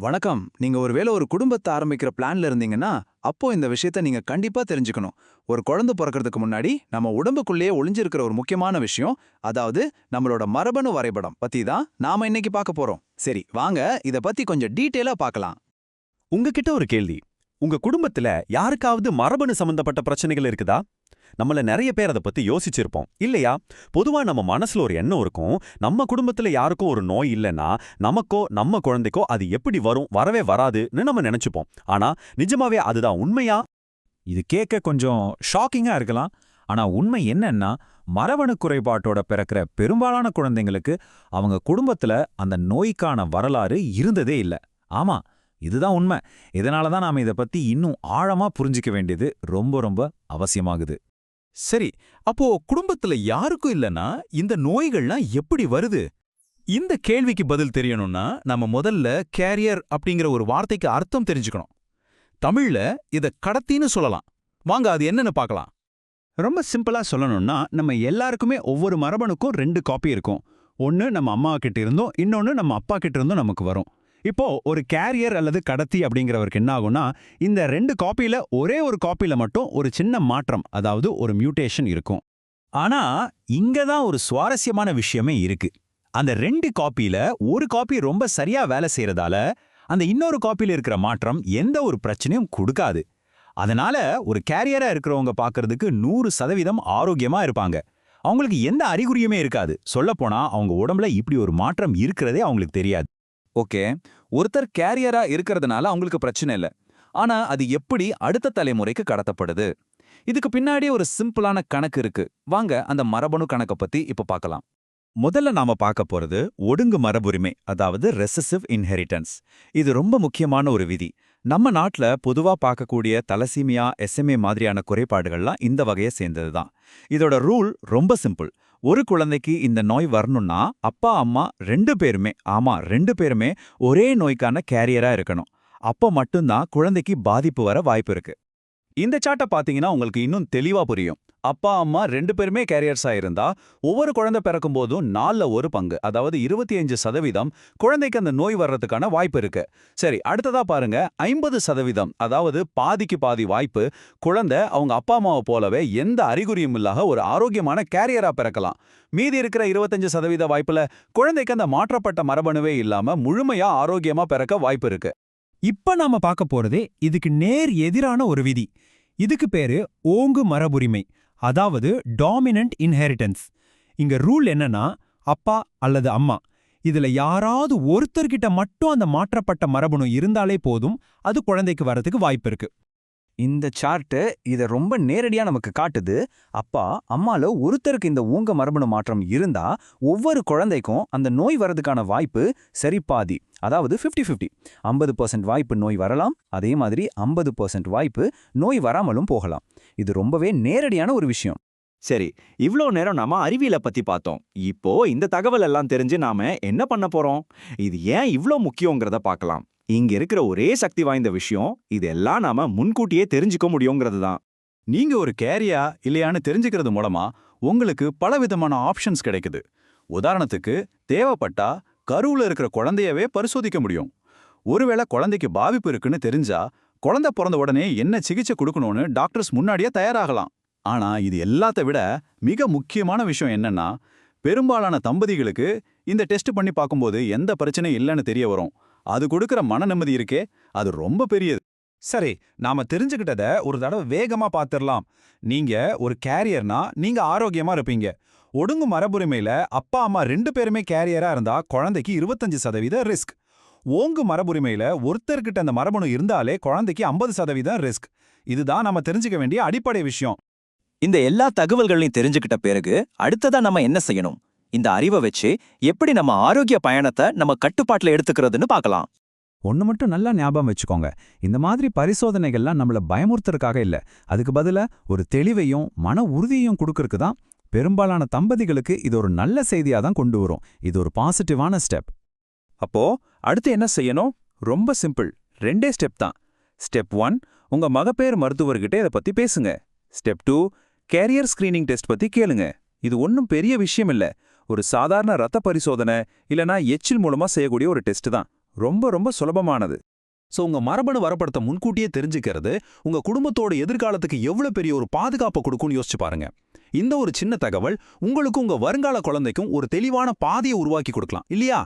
வணக்கம். நீங்க ஒருவேளை ஒரு குடும்பத்தை ஆரம்பிக்கிற பிளான்ல இருந்தீங்கன்னா அப்போ இந்த விஷயத்த நீங்க கண்டிப்பா தெரிஞ்சுக்கணும். ஒரு குழந்தை பிறக்கிறதுக்கு முன்னாடி நம்ம உடம்புக்குள்ளேயே ஒளிஞ்சிருக்கிற ஒரு முக்கியமான விஷயம் அதாவது நம்மளோட மரபணு வரைபடம். பத்தி தான் நாம இன்னைக்கு பார்க்க போறோம். சரி வாங்க. இத பத்தி கொஞ்சம் டீட்டெயிலா பார்க்கலாம். உங்ககிட்ட ஒரு கேள்வி. உங்க குடும்பத்துல யாருக்காவது மரபணு சம்பந்தப்பட்ட பிரச்சனைகள் இருக்குதா? நம்மள நிறைய பேர் அதை பத்தி யோசிச்சிருப்போம். இல்லையா? பொதுவா நம்ம மனசுல ஒரு எண்ணம் இருக்கும். நம்ம குடும்பத்துல யாருக்கும் ஒரு நோய் இல்லைன்னா நமக்கோ நம்ம குழந்தைக்கோ அது எப்படி வரும் வரவே வராதுன்னு நம்ம நினைச்சுப்போம். ஆனா நிஜமாவே அதுதான் உண்மையா? இது கேட்க கொஞ்சம் ஷாக்கிங்கா இருக்கலாம். ஆனா உண்மை என்னன்னா மரபணு குறைபாட்டோட பிறக்கிற பெரும்பாலான குழந்தைங்களுக்கு அவங்க குடும்பத்துல அந்த நோய்க்கான வரலாறு இருந்ததே இல்ல. ஆமா இதுதான் உண்மை. இதனால தான் நாம இத பத்தி இன்னும் ஆழமா புரிஞ்சிக்க வேண்டியது ரொம்ப ரொம்ப அவசியமாகுது. சரி அப்போ குடும்பத்துல யாருக்கும் இல்லனா இந்த நோய்கள்லாம் எப்படி வருது? இந்த கேள்விக்கு பதில் தெரியணும்னா நம்ம முதல்ல கேரியர் அப்படிங்கிற ஒரு வார்த்தைக்கு அர்த்தம் தெரிஞ்சுக்கணும். தமிழ்ல இத கடத்தின்னு சொல்லலாம். வாங்க அது என்னன்னு பார்க்கலாம். ரொம்ப சிம்பிளா சொல்லணும்னா நம்ம எல்லாருக்குமே ஒவ்வொரு மரபணுக்கும் ரெண்டு காப்பி இருக்கும். ஒன்னு நம்ம அம்மா கிட்ட இருந்தும் இன்னொன்னு நம்ம அப்பா கிட்ட இருந்தும் நமக்கு வரும். இப்போ ஒரு கேரியர் அல்லது கடத்தி அப்படிங்கிறவருக்கு என்ன ஆகும்னா இந்த ரெண்டு காப்பியில ஒரே ஒரு காப்பியில மட்டும் ஒரு சின்ன மாற்றம் அதாவது ஒரு மியூட்டேஷன் இருக்கும். ஆனா இங்க தான் ஒரு சுவாரஸ்யமான விஷயமே இருக்கு. அந்த ரெண்டு காப்பியில ஒரு காப்பி ரொம்ப சரியா வேலை செய்யறதால அந்த இன்னொரு காப்பியில இருக்கிற மாற்றம் எந்த ஒரு பிரச்சனையும் கொடுக்காது. அதனால ஒரு கேரியரா இருக்கிறவங்க பார்க்கறதுக்கு நூறு சதவீதம் ஆரோக்கியமா இருப்பாங்க. அவங்களுக்கு எந்த அறிகுறியுமே இருக்காது. சொல்லப்போனா அவங்க உடம்புல இப்படி ஒரு மாற்றம் இருக்கிறதே அவங்களுக்கு தெரியாது. ஓகே. ஒருத்தர் கேரியரா இருக்கிறதுனால அவங்களுக்கு பிரச்சனை இல்ல. ஆனா அது எப்படி அடுத்த தலைமுறைக்கு கடத்தப்படுது? இதுக்கு பின்னாடி ஒரு சிம்பிளான கணக்கு இருக்கு. வாங்க அந்த மரபணு கணக்க பத்தி இப்ப பார்க்கலாம். முதல்ல நாம பார்க்க போறது ஒடுங்கு மரபுரிமை அதாவது ரெசசிவ் இன்ஹெரிட்டன்ஸ் இது ரொம்ப முக்கியமான ஒரு விதி. நம்ம நாட்டுல பொதுவா பார்க்கக்கூடிய தலசீமியா எஸ்எம்ஏ மாதிரியான குறைபாடுகள்லாம் இந்த வகையை சேர்ந்தது தான் இதோட ரூல் ரொம்ப சிம்பிள் ஒரு குழந்தைக்கு இந்த நோய் வரணும்னா அப்பா அம்மா ரெண்டு பேருமே ஆமா ரெண்டு பேருமே ஒரே நோய்க்கான கேரியரா இருக்கணும். அப்போ மட்டும்தான் குழந்தைக்கு பாதிப்பு வர வாய்ப்பு இருக்கு. இந்த சாட்டை பாத்தீங்கன்னா உங்களுக்கு இன்னும் தெளிவா புரியும். அப்பா அம்மா ரெண்டு பேருமே கேரியர்ஸா இருந்தா ஒவ்வொரு குழந்தை பிறக்கும் போதும் நாலுல ஒரு பங்கு அதாவது இருபத்தி அஞ்சு சதவீதம் குழந்தைக்கு அந்த நோய் வர்றதுக்கான வாய்ப்பு இருக்கு. சரி அடுத்ததா பாருங்க ஐம்பது சதவீதம் அதாவது பாதிக்கு பாதி வாய்ப்பு குழந்தை அவங்க அப்பா அம்மாவை போலவே எந்த அறிகுறியும் இல்லாத ஒரு ஆரோக்கியமான கேரியரா பிறக்கலாம். மீதி இருக்கிற இருபத்தஞ்சு சதவீத வாய்ப்புல குழந்தைக்கு அந்த மாற்றப்பட்ட மரபணுவே இல்லாம முழுமையா ஆரோக்கியமா பிறக்க வாய்ப்பு இருக்கு. இப்ப நாம பார்க்க போறதே இதுக்கு நேர் எதிரான ஒரு விதி. இதுக்கு பேரு ஓங்கு மரபுரிமை. அதாவது டாமினன்ட் இன்ஹெரிட்டன்ஸ் இங்க ரூல் என்னன்னா அப்பா அல்லது அம்மா. இதுல யாராவது ஒருத்தர்கிட்ட மட்டும் அந்த மாற்றப்பட்ட மரபணு இருந்தாலே போதும் அது குழந்தைக்கு வரதுக்கு வாய்ப்பு இருக்கு. இந்த சார்ட்டு இதை ரொம்ப நேரடியா நமக்கு காட்டுது. அப்பா அம்மால ஒருத்தருக்கு இந்த ஊங்க மரபணு மாற்றம் இருந்தா ஒவ்வொரு குழந்தைக்கும் அந்த நோய் வரதுக்கான வாய்ப்பு சரி பாதி. அதாவது 50 50 ஐம்பது பர்சன்ட் வாய்ப்பு நோய் வரலாம் அதே மாதிரி ஐம்பது பர்சன்ட் வாய்ப்பு நோய் வராமலும் போகலாம். இது ரொம்பவே நேரடியான ஒரு விஷயம். சரி இவ்ளோ நேரம் நாம அறிவியலை பத்தி பார்த்தோம். இப்போ இந்த தகவல் எல்லாம் தெரிஞ்சு நாம என்ன பண்ண போறோம்? இது ஏன் இவ்ளோ முக்கியங்கிறத பார்க்கலாம். இங்க இருக்கிற ஒரே சக்தி வாய்ந்த விஷயம் இதெல்லாம் நாம முன்கூட்டியே தெரிஞ்சுக்க முடியுங்கிறது தான். நீங்க ஒரு கேரியா இல்லையான்னு தெரிஞ்சுக்கிறது மூலமா உங்களுக்கு பலவிதமான ஆப்ஷன்ஸ் கிடைக்குது. உதாரணத்துக்கு தேவைப்பட்டா கருவுல இருக்கிற குழந்தையவே பரிசோதிக்க முடியும். ஒருவேளை குழந்தைக்கு பாதிப்பு இருக்குன்னு தெரிஞ்சா குழந்தை பிறந்த உடனே என்ன சிகிச்சை கொடுக்கணும்னு டாக்டர்ஸ் முன்னாடியே தயாராகலாம். ஆனா இது எல்லாத்த விட மிக முக்கியமான விஷயம் என்னன்னா பெரும்பாலான தம்பதிகளுக்கு இந்த டெஸ்ட் பண்ணி பார்க்கும்போது எந்த பிரச்சனையும் இல்லைன்னு தெரிய வரும். அது கொடுக்கிற மன நிம்மதி இருக்கே அது ரொம்ப பெரியது. சரி நாம தெரிஞ்சுக்கிட்டத ஒரு தடவை வேகமா பார்த்திரலாம் நீங்க ஒரு கேரியர்னா நீங்க ஆரோக்கியமா இருப்பீங்க. ஒடுங்கு மரபுரிமையில அப்பா அம்மா ரெண்டு பேருமே கேரியரா இருந்தா குழந்தைக்கு இருபத்தஞ்சு சதவீத ரிஸ்க். ஓங்கு மரபுரிமையில ஒருத்தர்கிட்ட அந்த மரபணு இருந்தாலே குழந்தைக்கு ஐம்பது சதவீதம் ரிஸ்க். இதுதான் நம்ம தெரிஞ்சுக்க வேண்டிய அடிப்படை விஷயம். இந்த எல்லா தகவல்களையும் தெரிஞ்சுக்கிட்ட பிறகு அடுத்ததா நம்ம என்ன செய்யணும்? இந்த அறிவை வச்சு எப்படி நம்ம ஆரோக்கிய பயணத்தை நம்ம கட்டுப்பாட்டுல எடுத்துக்கிறதுன்னு பார்க்கலாம். ஒன்னு மட்டும் நல்லா ஞாபகம் வச்சுக்கோங்க. இந்த மாதிரி பரிசோதனைகள்லாம் நம்மள பயமுறுத்துறதுக்காக இல்ல. அதுக்கு பதிலாக ஒரு தெளிவையும் மன உறுதியையும் கொடுக்கறதுக்கு தான் பெரும்பாலான தம்பதிகளுக்கு இது ஒரு நல்ல செய்தியா தான் கொண்டு வரும். இது ஒரு பாசிட்டிவான ஸ்டெப் அப்போ அடுத்து என்ன செய்யணும்? ரொம்ப சிம்பிள் ரெண்டே ஸ்டெப் தான். ஸ்டெப் ஒன் உங்க மகப்பேறு மருத்துவர்கிட்ட இதை பத்தி பேசுங்க. Step two carrier screening test பத்தி கேளுங்க. இது ஒன்றும் பெரிய விஷயம் இல்ல. ஒரு சாதாரண ரத்த பரிசோதனை இல்லனா எச்சில் மூலமா செய்யக்கூடிய ஒரு டெஸ்ட் தான். ரொம்ப ரொம்ப சுலபமானது. சோ உங்க மரபணு வரப்படுத்த முன்கூட்டியே தெரிஞ்சுக்கிறது உங்க குடும்பத்தோட எதிர்காலத்துக்கு எவ்வளவு பெரிய ஒரு பாதுகாப்பு கொடுக்கும்னு யோசிச்சு பாருங்க. இந்த ஒரு சின்ன தகவல் உங்களுக்கும் உங்க வருங்கால குழந்தைக்கும் ஒரு தெளிவான பாதையை உருவாக்கி கொடுக்கலாம். இல்லையா?